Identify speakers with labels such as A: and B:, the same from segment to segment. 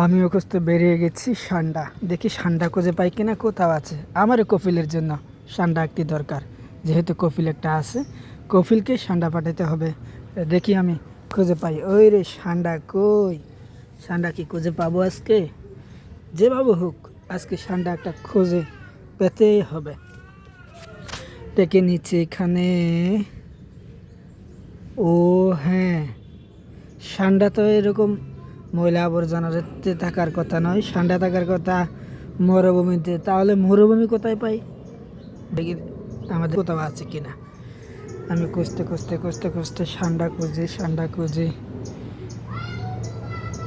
A: আমিও খুঁজতে বেরিয়ে গেছি সান্ডা। দেখি সান্ডা খুঁজে পাই কিনা, কোথাও আছে। আমারও কফিলের জন্য সান্ডা একটি দরকার। যেহেতু কফিল একটা আছে কফিলকে সান্ডা পাঠাতে হবে। দেখি আমি খুঁজে পাই। ওই রে সান্ডা কই? সান্ডা কি খুঁজে পাবো আজকে? যেভাবে হোক, আজকে সান্ডা একটা খুঁজে পেতেই হবে। ডেকে নিচ্ছে এখানে ও হ্যাঁ সান্ডা তো এরকম ময়লা আবর্জনাতে থাকার কথা নয় সান্ডা থাকার কথা, মরুভূমিতে। তাহলে মরুভূমি কোথায় পাই? দেখি আমাদের কোথাও আছে কিনা। আমি খুঁজতে খুঁজতে খুঁজতে খুঁজতে সান্ডা খুঁজি সান্ডা খুঁজি।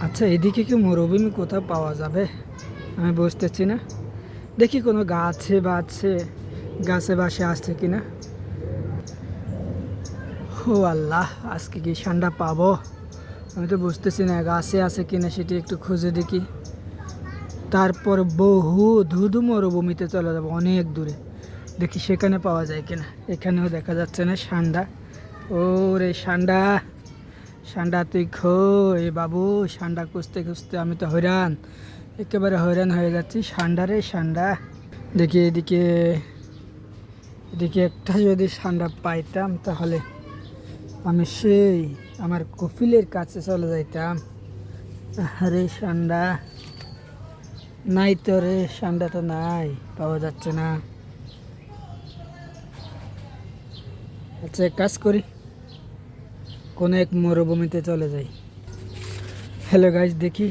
A: আচ্ছা এদিকে কি মরুভূমি কোথাও পাওয়া যাবে? আমি বুঝতেছি না। দেখি কোনো গাছে বাছে, গাছে বাসে আসছে কিনা। ও আল্লাহ, আজকে কি সান্ডা পাবো? আমি তো বুঝতেছি না, গাছে আছে কিনা সেটি একটু খুঁজে দেখি। তারপর বহু ধুধু মরুভূমিতে চলে যাব, অনেক দূরে। দেখি সেখানে পাওয়া যায় কিনা। এখানেও দেখা যাচ্ছে না, সান্ডা। ও রে সান্ডা! সান্ডা, তুই খই বাবু, সান্ডা খুঁজতে খুঁজতে আমি তো হয়রান। একেবারে হয়রান হয়ে যাচ্ছি, সান্ডা রে সান্ডা। দেখি এদিকে এদিকে একটা যদি সান্ডা পাইতাম তাহলে আমি সেই আমার কফিলের কাছে চলে যাইতাম। আরে সান্ডা, নাই তো রে, সান্ডা তো নাই, পাওয়া যাচ্ছে না। আচ্ছা কাজ করি, কোনো এক মরুভূমিতে চলে যাই। হ্যালো গাইজ দেখি,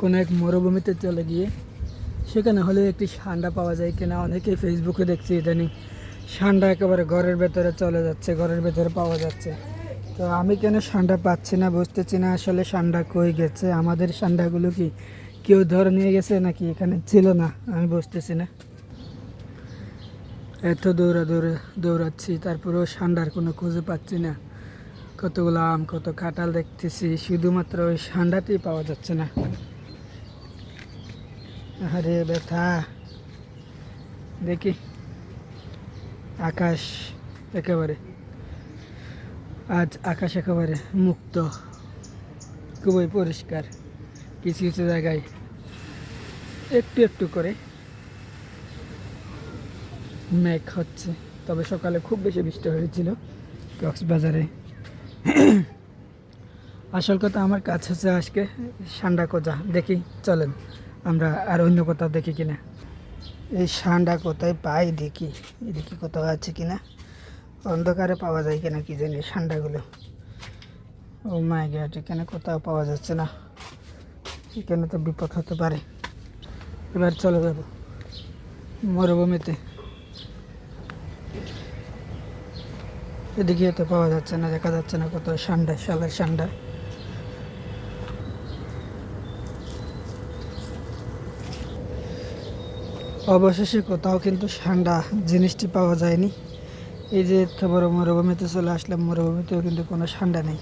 A: কোনো এক মরুভূমিতে চলে গিয়ে, সেখানে হলে একটি সান্ডা পাওয়া যায় কিনা, অনেকে ফেসবুকে দেখছি ইদানিং সান্ডা একেবারে ঘরের ভেতরে চলে যাচ্ছে, ঘরের ভেতরে পাওয়া যাচ্ছে। তো আমি কেন সান্ডা পাচ্ছি না, বুঝতেছি না আসলে সান্ডা কই গেছে? আমাদের সান্ডাগুলো কি কেউ ধরে নিয়ে গেছে নাকি এখানে ছিল না? আমি বুঝতেছি না। এত দৌড়া দৌড়ে দৌড়াচ্ছি, তারপরেও সান্ডার কোনো খুঁজে পাচ্ছি না। কতগুলো আম, কত কাঁঠাল দেখতেছি, শুধুমাত্র ওই সান্ডাতেই পাওয়া যাচ্ছে না। আরে ব্যথা। দেখি। আকাশ, একেবারে। আজ আকাশ একেবারে মুক্ত, খুবই পরিষ্কার কিছু কিছু জায়গায় একটু একটু করে মেঘ হচ্ছে। তবে সকালে খুব বেশি বৃষ্টি হয়েছিল কক্সবাজারে। আসল কথা আমার কাজ হচ্ছে আজকে সান্ডা কোজা। দেখি, চলেন, আমরা আর অন্য কোথাও দেখি কিনা। এই সান্ডা কোথায় পাই দেখি। দেখি কোথাও আছে কিনা? অন্ধকারে পাওয়া যায় কিনা কি জানি সান্ডাগুলো ও মাই গড এখানে কোথাও পাওয়া যাচ্ছে না। এখানে তো বিপদ হতে পারে। এবার চলে যাব মরুভূমিতে। এদিকে তো পাওয়া যাচ্ছে না, দেখা যাচ্ছে না কোথাও সান্ডা শালের সান্ডা অবশেষে কোথাও কিন্তু সান্ডা জিনিসটি পাওয়া যায়নি। এই যে এত বড় মরুভূমিতে চলে আসলাম মরুভূমিতেও কিন্তু কোনো ঠান্ডা নেই।